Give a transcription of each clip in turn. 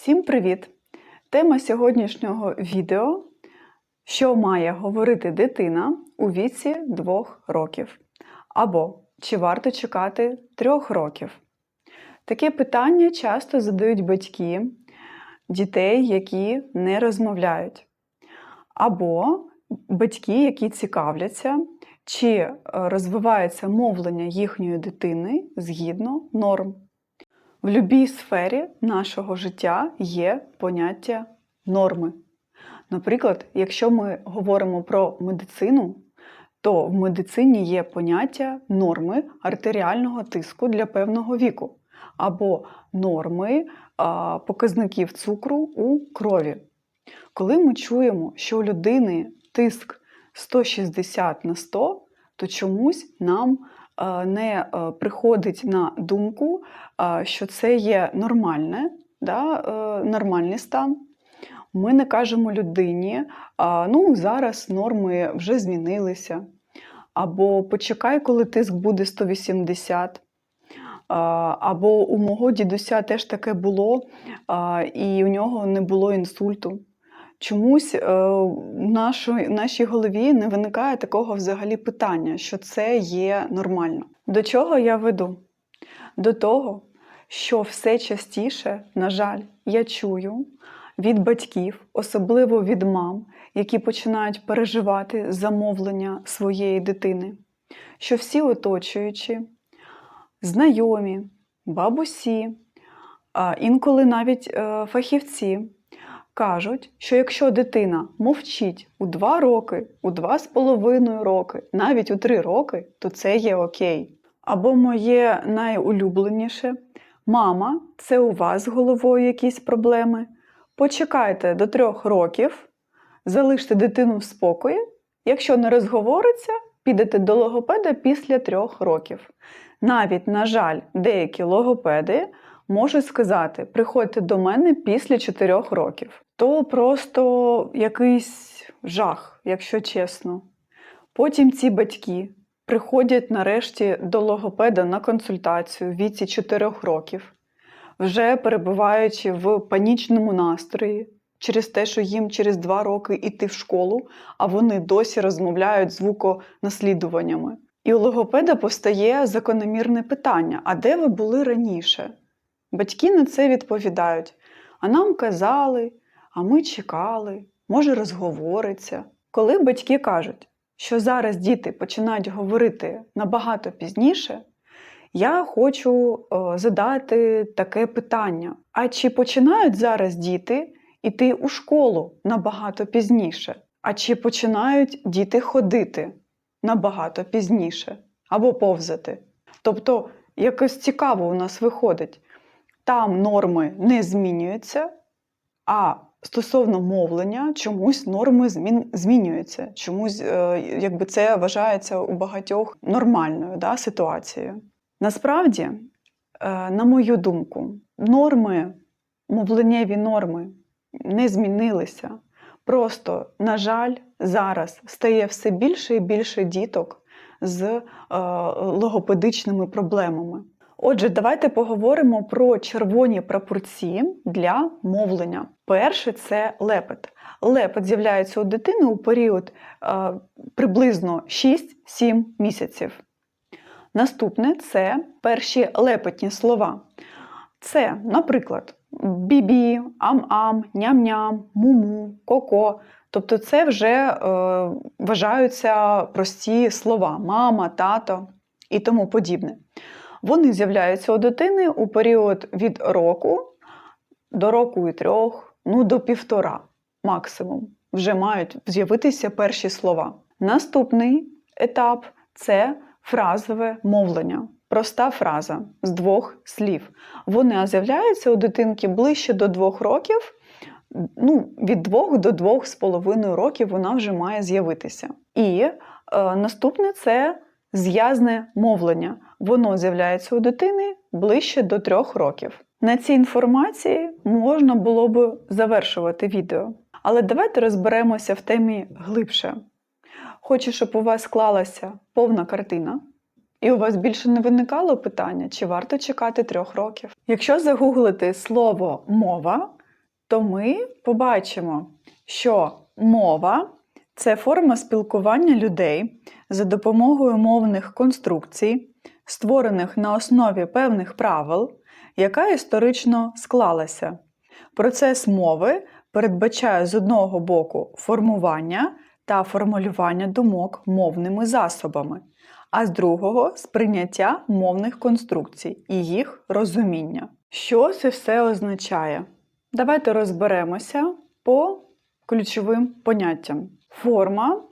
Всім привіт! Тема сьогоднішнього відео що має говорити дитина у віці 2 років? Або чи варто чекати 3 років? Таке питання часто задають батьки дітей, які не розмовляють. Або батьки, які цікавляться, чи е, розвивається мовлення їхньої дитини згідно норм. В будь-якій сфері нашого життя є поняття норми. Наприклад, якщо ми говоримо про медицину, то в медицині є поняття норми артеріального тиску для певного віку, або норми а, показників цукру у крові. Коли ми чуємо, що у людини тиск 160 на 100, то чомусь нам не приходить на думку, що це є нормальне, да, е, нормальний стан. Ми не кажемо людині, ну зараз норми вже змінилися. Або почекай, коли тиск буде 180. Або у мого дідуся теж таке було, і у нього не було інсульту. Чомусь е, в нашій, голові не виникає такого взагалі питання, що це є нормально. До чого я веду? До того, що все частіше, на жаль, я чую від батьків, особливо від мам, які починають переживати замовлення своєї дитини, що всі оточуючі, знайомі, бабусі, а інколи навіть е, фахівці кажуть, що якщо дитина мовчить у 2 роки, у 2,5 роки, навіть у 3 роки, то це є окей. Або моє найулюбленіше мама, це у вас з головою якісь проблеми. Почекайте до трьох років, залиште дитину в спокої. Якщо не розговориться, підете до логопеда після трьох років. Навіть, на жаль, деякі логопеди можуть сказати: приходьте до мене після 4 років. То просто якийсь жах, якщо чесно. Потім ці батьки приходять нарешті до логопеда на консультацію в віці 4 років вже перебуваючи в панічному настрої через те, що їм через два роки йти в школу, а вони досі розмовляють звуконаслідуваннями. І у логопеда постає закономірне питання: а де ви були раніше? Батьки на це відповідають: а нам казали, а ми чекали, може, розговориться. Коли батьки кажуть, що зараз діти починають говорити набагато пізніше, я хочу е, задати таке питання: а чи починають зараз діти йти у школу набагато пізніше? А чи починають діти ходити набагато пізніше або повзати? Тобто, якось цікаво у нас виходить, там норми не змінюються, а стосовно мовлення, чомусь норми змін... змінюються, чомусь е, якби це вважається у багатьох нормальною да, ситуацією. Насправді, е, на мою думку, норми, мовленнєві норми не змінилися. Просто, на жаль, зараз стає все більше і більше діток з е, логопедичними проблемами. Отже, давайте поговоримо про червоні прапорці для мовлення. Перше це лепет. Лепет з'являється у дитини у період е, приблизно 6-7 місяців. Наступне це перші лепетні слова. Це, наприклад, бібі, ам-ам, ням-ням, муму, коко. Тобто це вже е, вважаються прості слова мама, тато і тому подібне. Вони з'являються у дитини у період від року до року і трьох, ну до півтора максимум. Вже мають з'явитися перші слова. Наступний етап це фразове мовлення. Проста фраза з двох слів. Вони з'являються у дитинки ближче до двох років. Ну, Від двох до двох з половиною років вона вже має з'явитися. І е, наступне це зв'язне мовлення. Воно з'являється у дитини ближче до трьох років. На цій інформації можна було б завершувати відео. Але давайте розберемося в темі глибше. Хочу, щоб у вас склалася повна картина, і у вас більше не виникало питання, чи варто чекати трьох років. Якщо загуглити слово мова, то ми побачимо, що мова це форма спілкування людей за допомогою мовних конструкцій, створених на основі певних правил, яка історично склалася. Процес мови передбачає з одного боку формування та формулювання думок мовними засобами, а з другого сприйняття мовних конструкцій і їх розуміння. Що це все означає? Давайте розберемося по ключовим поняттям. Форма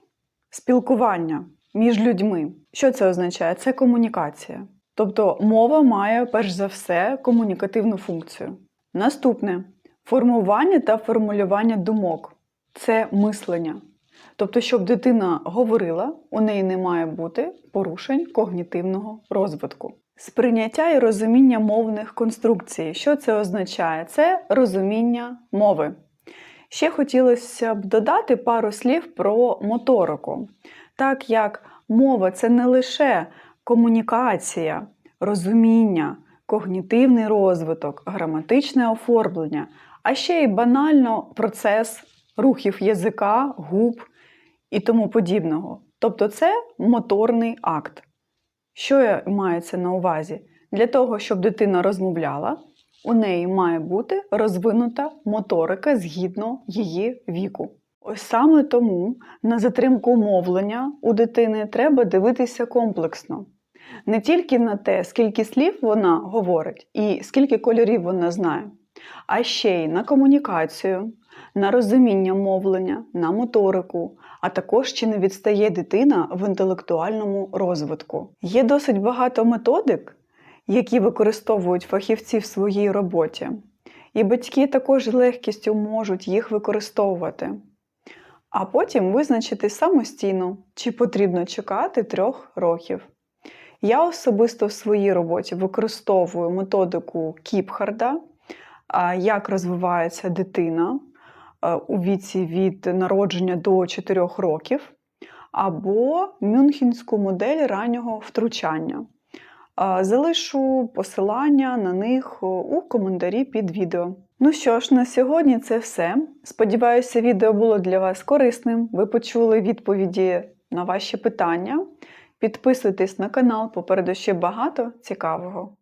спілкування між людьми. Що це означає? Це комунікація. Тобто мова має перш за все комунікативну функцію. Наступне формування та формулювання думок це мислення. Тобто, щоб дитина говорила, у неї не має бути порушень когнітивного розвитку. Сприйняття і розуміння мовних конструкцій. Що це означає? Це розуміння мови. Ще хотілося б додати пару слів про моторику, так як мова це не лише комунікація, розуміння, когнітивний розвиток, граматичне оформлення, а ще й банально процес рухів язика, губ і тому подібного. Тобто це моторний акт. Що мається на увазі? Для того, щоб дитина розмовляла, у неї має бути розвинута моторика згідно її віку. Ось саме тому на затримку мовлення у дитини треба дивитися комплексно. Не тільки на те, скільки слів вона говорить і скільки кольорів вона знає, а ще й на комунікацію, на розуміння мовлення, на моторику, а також чи не відстає дитина в інтелектуальному розвитку. Є досить багато методик, які використовують фахівці в своїй роботі, і батьки також легкістю можуть їх використовувати. А потім визначити самостійно, чи потрібно чекати трьох років. Я особисто в своїй роботі використовую методику Кіпхарда, як розвивається дитина у віці від народження до 4 років, або мюнхенську модель раннього втручання. Залишу посилання на них у коментарі під відео. Ну що ж, на сьогодні це все. Сподіваюся, відео було для вас корисним. Ви почули відповіді на ваші питання. Підписуйтесь на канал, попереду ще багато цікавого.